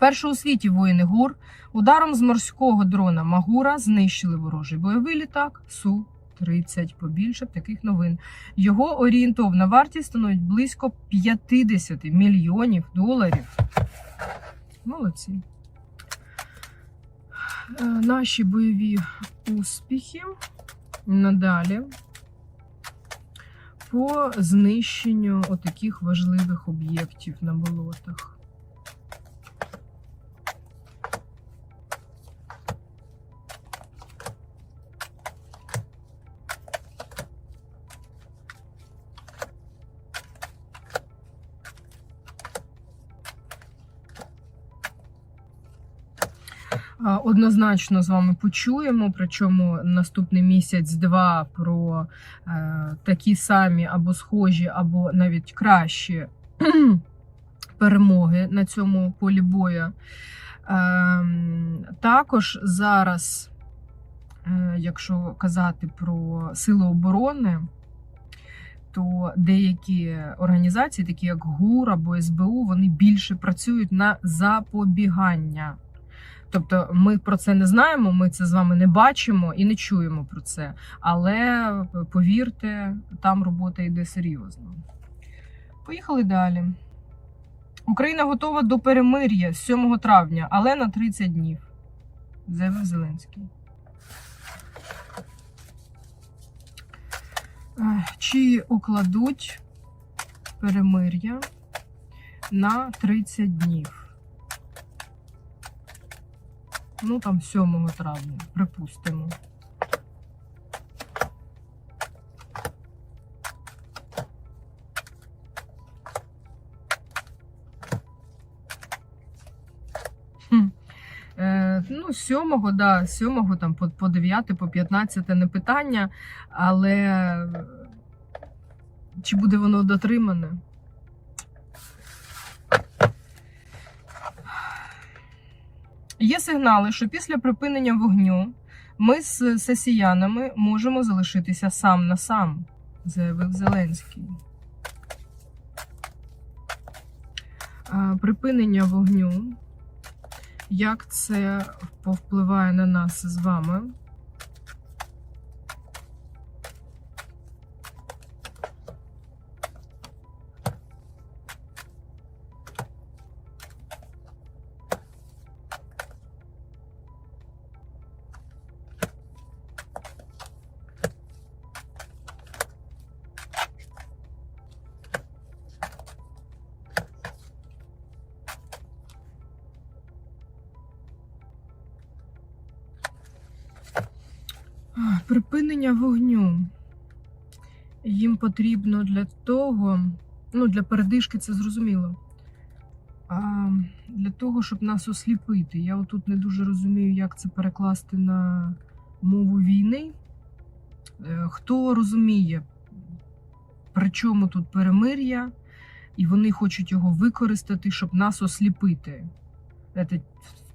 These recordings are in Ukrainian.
Вперше у світі воїни ГУР ударом з морського дрона Магура знищили ворожий бойовий літак Су-30. Побільше б таких новин. Його орієнтовна вартість становить близько 50 мільйонів доларів. Молодці. Е, Наші бойові успіхи надалі по знищенню отаких важливих об'єктів на болотах. Однозначно з вами почуємо. Причому наступний місяць-два про е, такі самі або схожі, або навіть кращі перемоги на цьому полі бою. Ем, також зараз, е, якщо казати про сили оборони, то деякі організації, такі як ГУР або СБУ, вони більше працюють на запобігання. Тобто ми про це не знаємо, ми це з вами не бачимо і не чуємо про це. Але повірте, там робота йде серйозно. Поїхали далі. Україна готова до перемир'я з 7 травня, але на 30 днів. Заявив Зеленський. Чи укладуть перемир'я на 30 днів? Ну, там 7 травня, припустимо. Е, ну, 7, да, 7 там по, по 9, по 15 не питання, але чи буде воно дотримане? Є сигнали, що після припинення вогню ми з сесіянами можемо залишитися сам на сам, заявив Зеленський. Припинення вогню. Як це повпливає на нас з вами? Припинення вогню. Їм потрібно для того, ну, для передишки це зрозуміло. А для того, щоб нас осліпити. Я отут не дуже розумію, як це перекласти на мову війни. Е, Хто розуміє, при чому тут перемир'я, і вони хочуть його використати, щоб нас осліпити. Це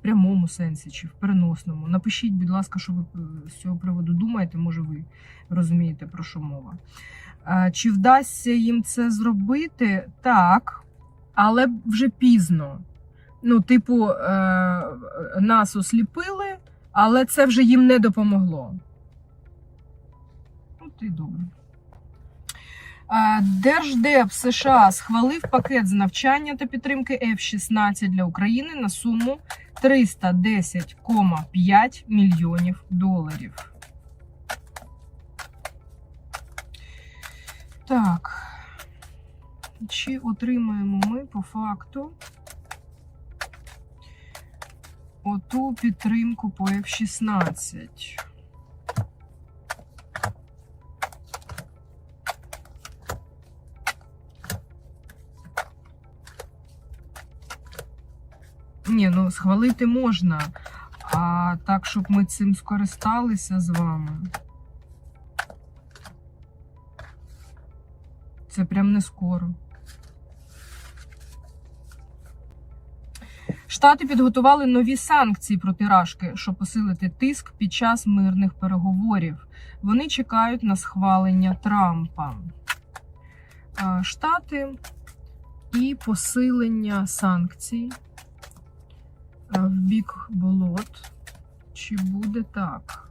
прямому сенсі чи в переносному. Напишіть, будь ласка, що ви е, з цього приводу думаєте, може ви розумієте, про що мова. Чи вдасться їм це зробити? Так, але вже пізно. Ну, типу, е, нас осліпили, але це вже їм не допомогло. Ну, ти добре. Е, Держдеп США схвалив пакет з навчання та підтримки F-16 для України на суму 310,5 мільйонів доларів. Так. Чи отримаємо ми по факту оту підтримку по F-16? Схвалити можна. А так, щоб ми цим скористалися з вами. Це прям не скоро. Штати підготували нові санкції проти Рашки, щоб посилити тиск під час мирних переговорів. Вони чекають на схвалення Трампа. Штати і посилення санкцій бік болот. Чи буде так?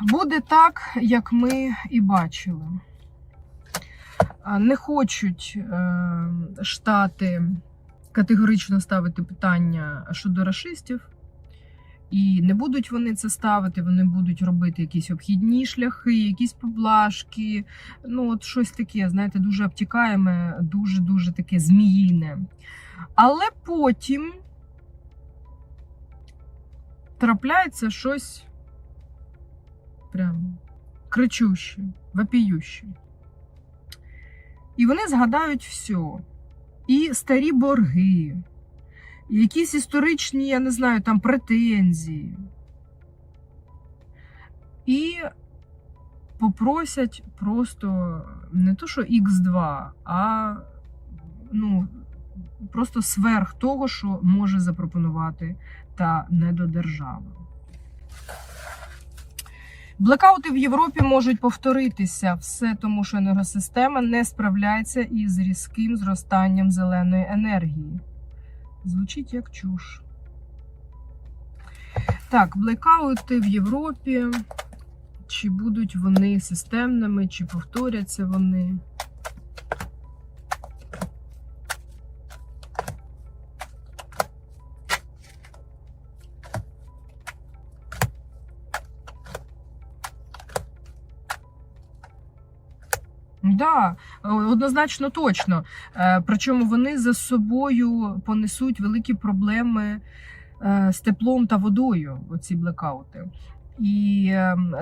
Буде так, як ми і бачили. Не хочуть е, штати категорично ставити питання щодо расистів, і не будуть вони це ставити, вони будуть робити якісь обхідні шляхи, якісь поблажки. Ну, от щось таке, знаєте, дуже обтікаєме, дуже-дуже таке зміїне. Але потім трапляється щось прям кричуще, вопіюще. І вони згадають все. І старі борги, якісь історичні, я не знаю, там претензії. І попросять просто не то, що Х2, а ну, просто сверх того, що може запропонувати та недодержава. Блекаути в Європі можуть повторитися все тому, що енергосистема не справляється із різким зростанням зеленої енергії. Звучить як чуш. Так, блекаути в Європі. Чи будуть вони системними, чи повторяться вони? Да, е, однозначно точно. Е, Причому вони за собою понесуть великі проблеми е, з теплом та водою, оці блекаути. І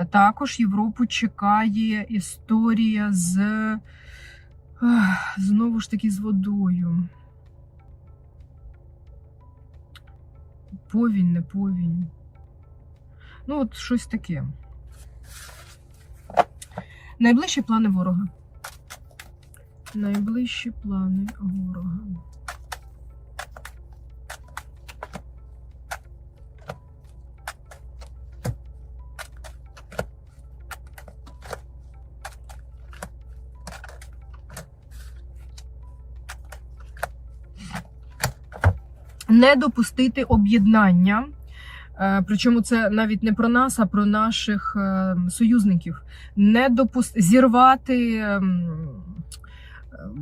також Європу чекає історія з знову ж таки з водою. Повінь, не повінь. Ну, от щось таке. Найближчі плани ворога. Найближчі плани ворога. Не допустити об'єднання. Е, Причому це навіть не про нас, а про наших е, союзників. Не допуст... зірвати ем,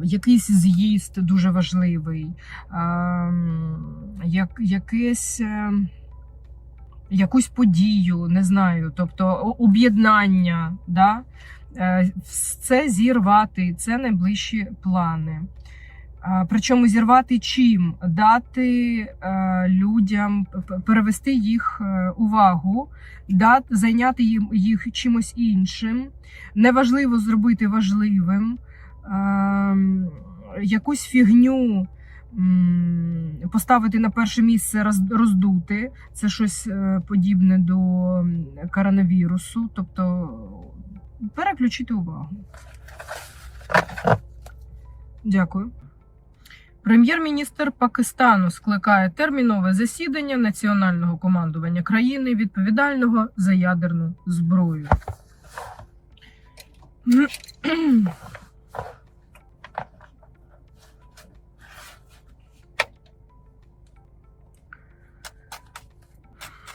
якийсь з'їзд дуже важливий, ем, як, якесь, е, якусь подію, не знаю, тобто об'єднання. Да? Е, Це зірвати, це найближчі плани. Причому зірвати чим? Дати е, людям, перевести їх е, увагу, дати, зайняти їм їх чимось іншим. Неважливо зробити важливим. Е, якусь фігню поставити на перше місце, роздути. Це щось е, подібне до коронавірусу. Тобто переключити увагу. Дякую. Прем'єр-міністр Пакистану скликає термінове засідання національного командування країни, відповідального за ядерну зброю.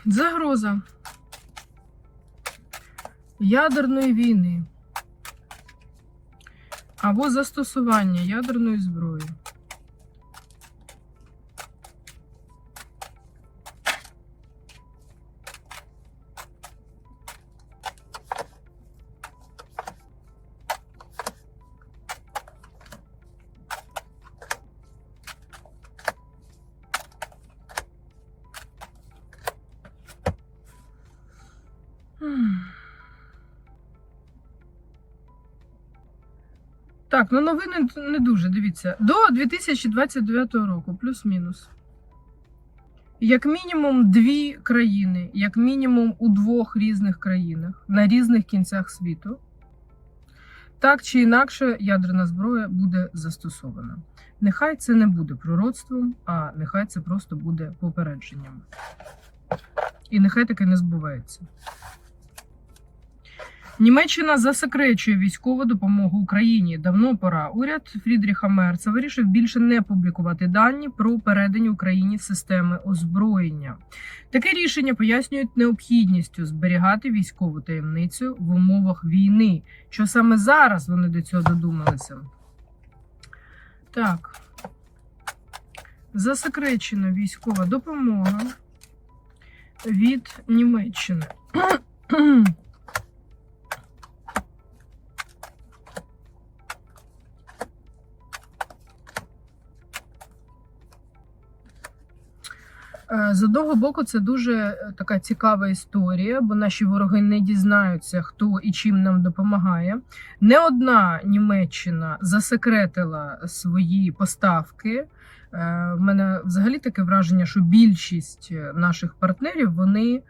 Загроза ядерної війни або застосування ядерної зброї. Ну новини не дуже. Дивіться. До 2029 року, плюс-мінус. Як мінімум дві країни, як мінімум у двох різних країнах на різних кінцях світу так чи інакше ядерна зброя буде застосована. Нехай це не буде пророцтвом, а нехай це просто буде попередженням. І нехай таке не збувається. Німеччина засекречує військову допомогу Україні. Давно пора. Уряд Фрідріха Мерца вирішив більше не публікувати дані про передання Україні системи озброєння. Таке рішення пояснюють необхідністю зберігати військову таємницю в умовах війни. Що саме зараз вони до цього додумалися? Так. Засекречена військова допомога від Німеччини. З одного боку, це дуже е, така цікава історія, бо наші вороги не дізнаються, хто і чим нам допомагає. Не одна Німеччина засекретила свої поставки. Е, В мене взагалі таке враження, що більшість е, наших партнерів вони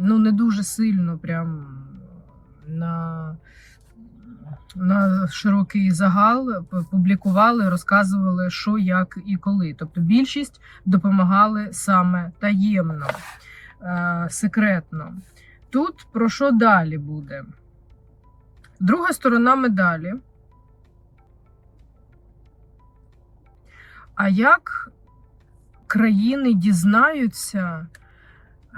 ну не дуже сильно прям на, на широкий загал публікували, розказували, що, як і коли. Тобто більшість допомагали саме таємно, е, секретно. Тут про що далі буде? Друга сторона медалі. А як країни дізнаються,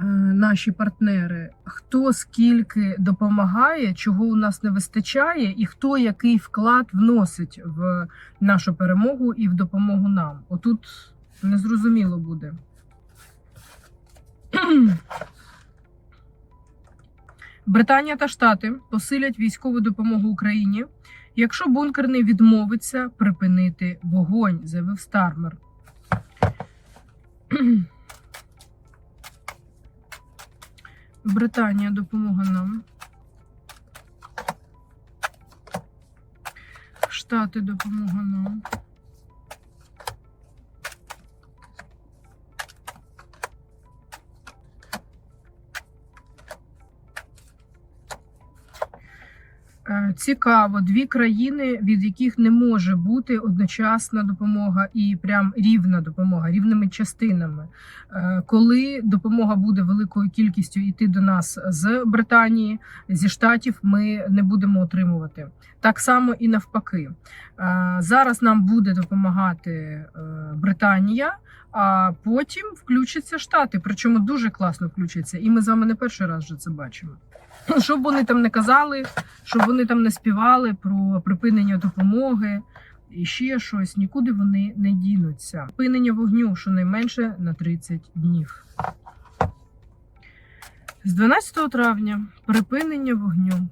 наші партнери, хто скільки допомагає, чого у нас не вистачає, і хто який вклад вносить в нашу перемогу і в допомогу нам? Отут незрозуміло буде. Британія та Штати посилять військову допомогу Україні, якщо бункерний відмовиться припинити вогонь, заявив Стармер. Британія допомога нам. Штати допомога нам. Цікаво, дві країни, від яких не може бути одночасна допомога і прям рівна допомога, рівними частинами. Е, Коли допомога буде великою кількістю йти до нас з Британії, зі штатів, ми не будемо отримувати. Так само і навпаки. Е, Зараз нам буде допомагати е, Британія, а потім включаться Штати. Причому дуже класно включаться. І ми з вами не перший раз вже це бачимо. Щоб вони там не казали, щоб вони там не співали про припинення допомоги і ще щось, нікуди вони не дінуться. Припинення вогню щонайменше на 30 днів. З 12 травня припинення вогню.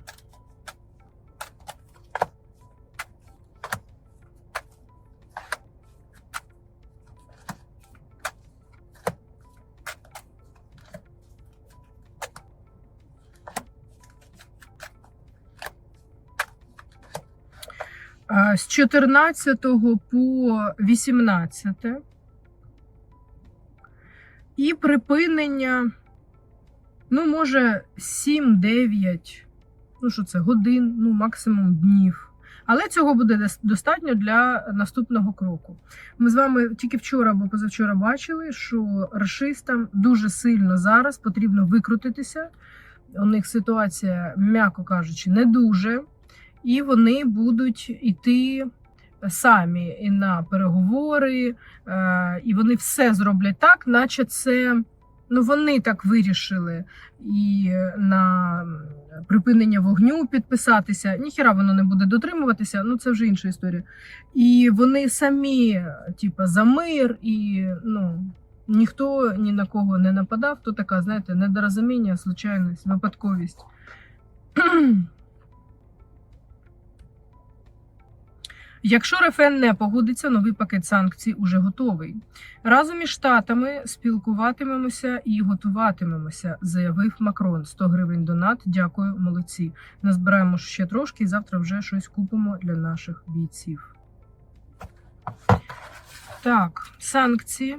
З 14 по 18 і припинення, ну, може, 7-9, ну що це, годин, ну, максимум днів. Але цього буде достатньо для наступного кроку. Ми з вами тільки вчора або позавчора бачили, що рашистам дуже сильно зараз потрібно викрутитися. У них ситуація, м'яко кажучи, не дуже і вони будуть іти самі і на переговори, е, і вони все зроблять так, наче це ну вони так вирішили. І на припинення вогню підписатися. Ніхіра воно не буде дотримуватися, ну це вже інша історія. І вони самі, типа, за мир, і ну. Ніхто ні на кого не нападав, то така, знаєте, недорозуміння, случайність, випадковість. Якщо РФН не погодиться, новий пакет санкцій уже готовий. Разом із штатами спілкуватимемося і готуватимемося, заявив Макрон. 100 гривень донат. Дякую, молодці. Назбираємо ще трошки і завтра вже щось купимо для наших бійців. Так, санкції.